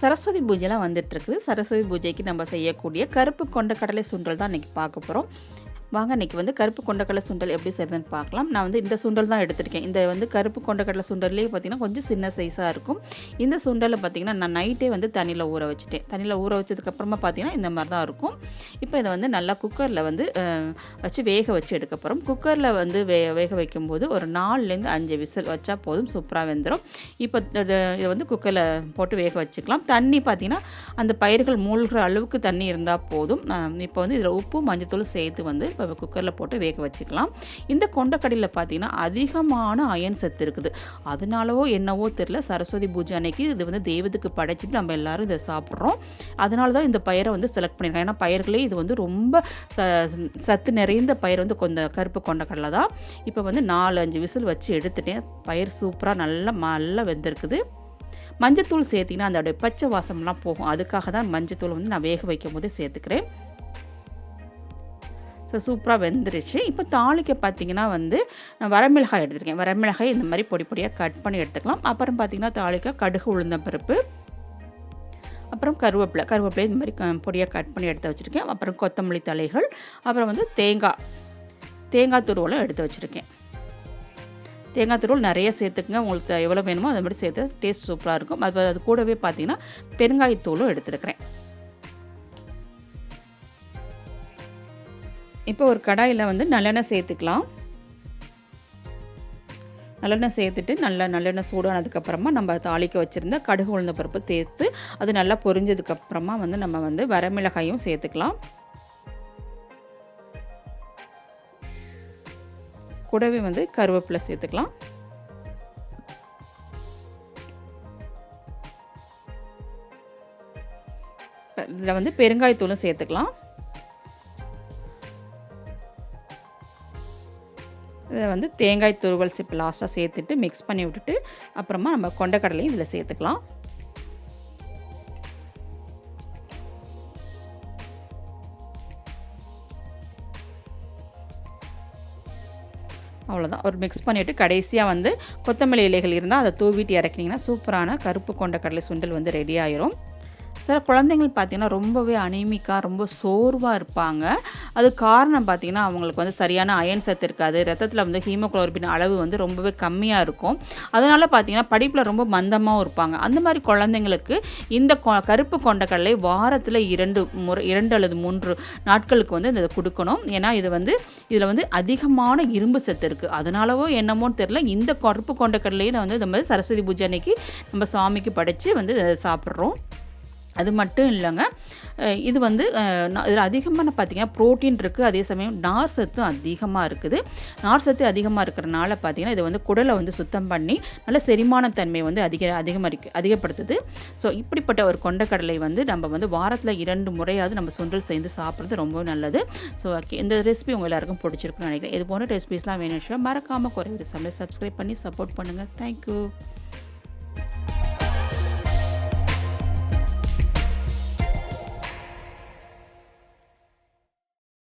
சரஸ்வதி பூஜைலாம் வந்துட்டுருக்குது. சரஸ்வதி பூஜைக்கு நம்ம செய்யக்கூடிய கருப்பு கொண்ட கடலை சுண்டல் தான் இன்றைக்கி பார்க்க போகிறோம் வாங்க இன்றைக்கி வந்து கருப்பு கொண்டக்கடலை சுண்டல் எப்படி செய்யுதுன்னு பார்க்கலாம். நான் வந்து இந்த சுண்டல் தான் எடுத்திருக்கேன். இந்த வந்து கருப்பு கொண்டக்கடலை சுண்டல்லே பார்த்திங்கன்னா கொஞ்சம் சின்ன சைஸாக இருக்கும். இந்த சுண்டலை பார்த்திங்கன்னா நான் நைட்டே வந்து தண்ணியில் ஊற வச்சுட்டேன். தண்ணியில் ஊற வச்சதுக்கப்புறமா பார்த்திங்கன்னா இந்த மாதிரி தான் இருக்கும். இப்போ இதை வந்து நல்லா குக்கரில் வந்து வச்சு வேக வச்சு எடுக்க போகிறோம் குக்கரில் வந்து வே வேக வைக்கும்போது ஒரு நாலுலேருந்து அஞ்சு விசில் வச்சா போதும் சூப்பராக வெந்துடும் இப்போ இதை வந்து குக்கரில் போட்டு வேக வச்சுக்கலாம். தண்ணி பார்த்திங்கன்னா அந்த பயிர்கள் மூழ்கிற அளவுக்கு தண்ணி இருந்தால் போதும். இப்போ வந்து இதில் உப்பு மஞ்சத்தூள் சேர்த்து வந்து இப்போ குக்கரில் போட்டு வேக வச்சுக்கலாம். இந்த கொண்டக்கடையில் பார்த்தீங்கன்னா அதிகமான அயன் சத்து இருக்குது. அதனாலவோ என்னவோ தெரில சரஸ்வதி பூஜை அன்னைக்கு இது வந்து தெய்வத்துக்கு படைச்சிட்டு நம்ம எல்லாரும் இதை சாப்பிட்றோம். அதனால தான் இந்த பயிரை வந்து செலக்ட் பண்ணியிருக்கேன் ஏன்னா பயிர்களே இது வந்து ரொம்ப ச சத்து நிறைந்த பயிர் வந்து கொஞ்சம் கருப்பு கொண்டக்கடலை தான் இப்போ வந்து நாலு அஞ்சு விசில் வச்சு எடுத்துட்டேன் பயிர் சூப்பராக நல்லா நல்லா வெந்திருக்குது. மஞ்சத்தூள் சேர்த்திங்கன்னா அதோடைய பச்சை வாசம்லாம் போகும். அதுக்காக தான் மஞ்சத்தூள் வந்து நான் வேக வைக்கும் போது சேர்த்துக்கிறேன். ஸோ சூப்பராக வெந்துருச்சு. இப்போ தாளிக்க பார்த்தீங்கன்னா வந்து நான் வரமிளகாய் எடுத்துருக்கேன். வரமிளகாய் இந்த மாதிரி பொடி பொடியாக கட் பண்ணி எடுத்துக்கலாம். அப்புறம் பார்த்திங்கன்னா தாளிக்க கடுகு உளுந்த பருப்பு. அப்புறம் கருவேப்பிலை. கருவேப்பிலை இந்த மாதிரி பொடியாக கட் பண்ணி எடுத்து வச்சுருக்கேன். அப்புறம் கொத்தமல்லி தலைகள். அப்புறம் வந்து தேங்காய். தேங்காய் துருவலும் எடுத்து வச்சுருக்கேன். தேங்காய் துருவல் நிறைய சேர்த்துக்குங்க. உங்களுக்கு எவ்வளோ வேணுமோ அதை மாதிரி சேர்த்து டேஸ்ட் சூப்பராக இருக்கும். அது அது கூடவே பார்த்தீங்கன்னா பெருங்காயத்தூளும் எடுத்துருக்கிறேன். இப்போ ஒரு கடாயில் வந்து நல்லெண்ணெய் சேர்த்துக்கலாம். நல்லெண்ணெய் சேர்த்துட்டு நல்லா நல்லெண்ணெய் சூடானதுக்கப்புறமா நம்ம தாளிக்க வச்சுருந்த கடுகு உளுந்த பருப்பு தேர்த்து அது நல்லா பொரிஞ்சதுக்கப்புறமா வந்து நம்ம வந்து வரமிளகாயும் சேர்த்துக்கலாம். கூடவே வந்து கருவேப்பிலை சேர்த்துக்கலாம். இதில் வந்து பெருங்காயத்தூளும் சேர்த்துக்கலாம். இதை வந்து தேங்காய் துருவல் சிப்பு லாஸ்ட்டாக சேர்த்துட்டு மிக்ஸ் பண்ணி விட்டுட்டு அப்புறமா நம்ம கொண்டக்கடலையும் இதில் சேர்த்துக்கலாம். அவ்வளோதான் ஒரு மிக்ஸ் பண்ணிவிட்டு கடைசியாக வந்து கொத்தமல்லி இலைகள் இருந்தால் அதை தூவிட்டு இறக்கினீங்கன்னா சூப்பரான கருப்பு கொண்டக்கடலை சுண்டல் வந்து ரெடி ஆயிரும். சில குழந்தைங்கள் பார்த்திங்கன்னா ரொம்பவே அனிமிக்காக ரொம்ப சோர்வாக இருப்பாங்க. அது காரணம் பார்த்திங்கன்னா அவங்களுக்கு வந்து சரியான அயன் சத்து இருக்காது. ரத்தத்தில் வந்து ஹீமோக்ளோரிபின் அளவு வந்து ரொம்பவே கம்மியாக இருக்கும். அதனால் பார்த்திங்கன்னா படிப்பில் ரொம்ப மந்தமாகவும் இருப்பாங்க. அந்த மாதிரி குழந்தைங்களுக்கு இந்த கருப்பு கொண்டக்கடலை வாரத்தில் இரண்டு முறை இரண்டு அல்லது மூன்று நாட்களுக்கு வந்து இதை கொடுக்கணும். ஏன்னா இது வந்து இதில் வந்து அதிகமான இரும்பு சத்து இருக்குது அதனாலவோ என்னமோன்னு தெரில இந்த கருப்பு கொண்டக்கடலையை வந்து இந்த மாதிரி சரஸ்வதி பூஜை அன்னைக்கு நம்ம சாமிக்கு படைத்து வந்து சாப்பிட்றோம். அது மட்டும் இல்லைங்க. இது வந்து இதில் அதிகமான பார்த்திங்கன்னா ப்ரோட்டீன் இருக்குது அதே சமயம் நார் சத்தும் அதிகமாக இருக்குது. நார் சத்து அதிகமாக இருக்கிறனால பார்த்திங்கன்னா இது வந்து குடலை வந்து சுத்தம் பண்ணி நல்ல செரிமான தன்மை வந்து அதிக அதிகமாக அதிகப்படுத்துது. ஸோ இப்படிப்பட்ட ஒரு கொண்டக்கடலை வந்து நம்ம வந்து வாரத்தில் இரண்டு முறையாவது நம்ம சுண்டல் செய்து சாப்பிட்றது ரொம்ப நல்லது. ஸோ ஓகே இந்த ரெசிபி உங்கள் எல்லாருக்கும் பிடிச்சிருக்குன்னு நினைக்கிறேன். இது போன்ற ரெசிபிஸ்லாம் வேணும் மறக்காமல் குறைவிட சமையல் சப்ஸ்கிரைப் பண்ணி சப்போர்ட் பண்ணுங்கள் தேங்க்யூ.